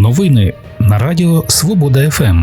Новини на Радіо Свобода ФМ.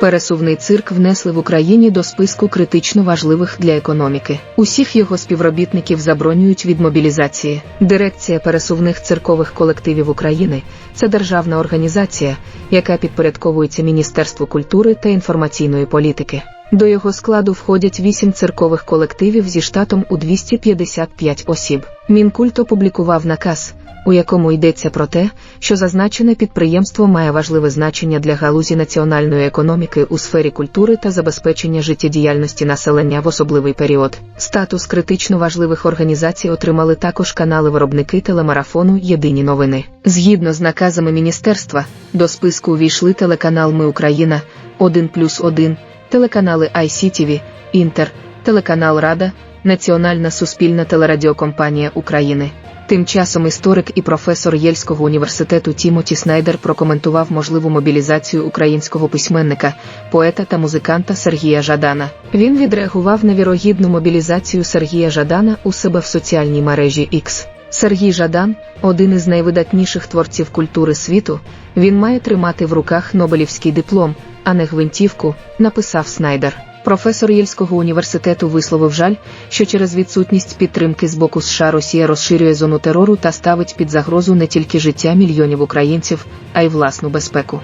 Пересувний цирк внесли в Україні до списку критично важливих для економіки. Усіх його співробітників заборонюють від мобілізації. Дирекція пересувних циркових колективів України це державна організація, яка підпорядковується Міністерству культури та інформаційної політики. До його складу входять вісім циркових колективів зі штатом у 255 осіб. Мінкульт опублікував наказ, у якому йдеться про те, що зазначене підприємство має важливе значення для галузі національної економіки у сфері культури та забезпечення життєдіяльності населення в особливий період. Статус критично важливих організацій отримали також канали-виробники телемарафону Єдині новини. Згідно з наказами міністерства, до списку увійшли телеканал Ми Україна, 1 плюс 1, телеканали ICTV, Інтер, телеканал Рада, Національна суспільна телерадіокомпанія України. Тим часом історик і професор Єльського університету Тімоті Снайдер прокоментував можливу мобілізацію українського письменника, поета та музиканта Сергія Жадана. Він відреагував на вірогідну мобілізацію Сергія Жадана у себе в соціальній мережі X. Сергій Жадан, один із найвидатніших творців культури світу, він має тримати в руках Нобелівський диплом, а не гвинтівку, написав Снайдер. Професор Єльського університету висловив жаль, що через відсутність підтримки з боку США Росія розширює зону терору та ставить під загрозу не тільки життя мільйонів українців, а й власну безпеку.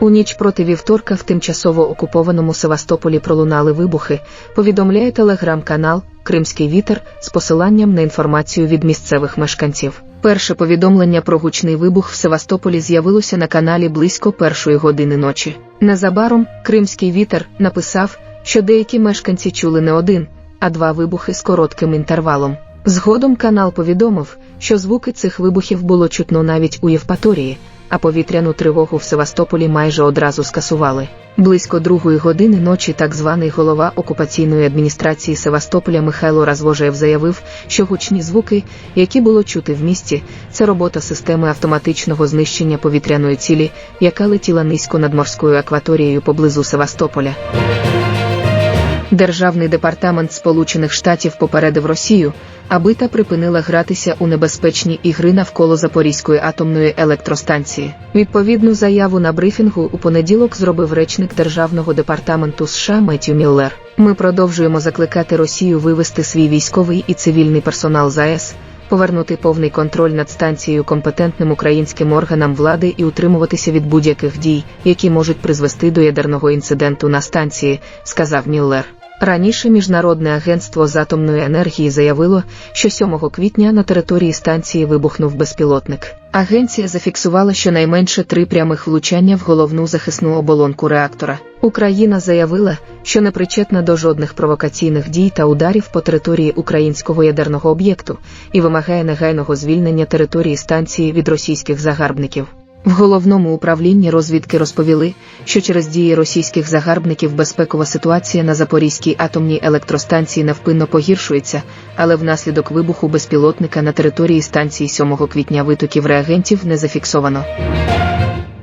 У ніч проти вівторка в тимчасово окупованому Севастополі пролунали вибухи, повідомляє телеграм-канал Кримський вітер з посиланням на інформацію від місцевих мешканців. Перше повідомлення про гучний вибух в Севастополі з'явилося на каналі близько першої години ночі. Незабаром Кримський вітер написав, що деякі мешканці чули не один, а два вибухи з коротким інтервалом. Згодом канал повідомив, що звуки цих вибухів було чутно навіть у Євпаторії, а повітряну тривогу в Севастополі майже одразу скасували. Близько другої години ночі так званий голова окупаційної адміністрації Севастополя Михайло Развожаєв заявив, що гучні звуки, які було чути в місті, це робота системи автоматичного знищення повітряної цілі, яка летіла низько над морською акваторією поблизу Севастополя. Державний департамент Сполучених Штатів попередив Росію, аби та припинила гратися у небезпечні ігри навколо Запорізької атомної електростанції. Відповідну заяву на брифінгу у понеділок зробив речник Державного департаменту США Меттю Міллер. Ми продовжуємо закликати Росію вивести свій військовий і цивільний персонал з повернути повний контроль над станцією компетентним українським органам влади і утримуватися від будь-яких дій, які можуть призвести до ядерного інциденту на станції, сказав Міллер. Раніше Міжнародне агентство з атомної енергії заявило, що 7 квітня на території станції вибухнув безпілотник. Агенція зафіксувала щонайменше три прямих влучання в головну захисну оболонку реактора. Україна заявила, що не причетна до жодних провокаційних дій та ударів по території українського ядерного об'єкту і вимагає негайного звільнення території станції від російських загарбників. В головному управлінні розвідки розповіли, що через дії російських загарбників безпекова ситуація на Запорізькій атомній електростанції невпинно погіршується, але внаслідок вибуху безпілотника на території станції 7 квітня витоків реагентів не зафіксовано.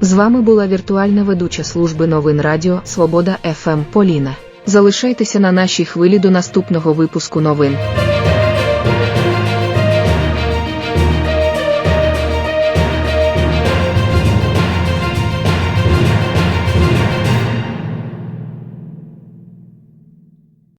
З вами була віртуальна ведуча служби новин Радіо Свобода ФМ Поліна. Залишайтеся на нашій хвилі до наступного випуску новин.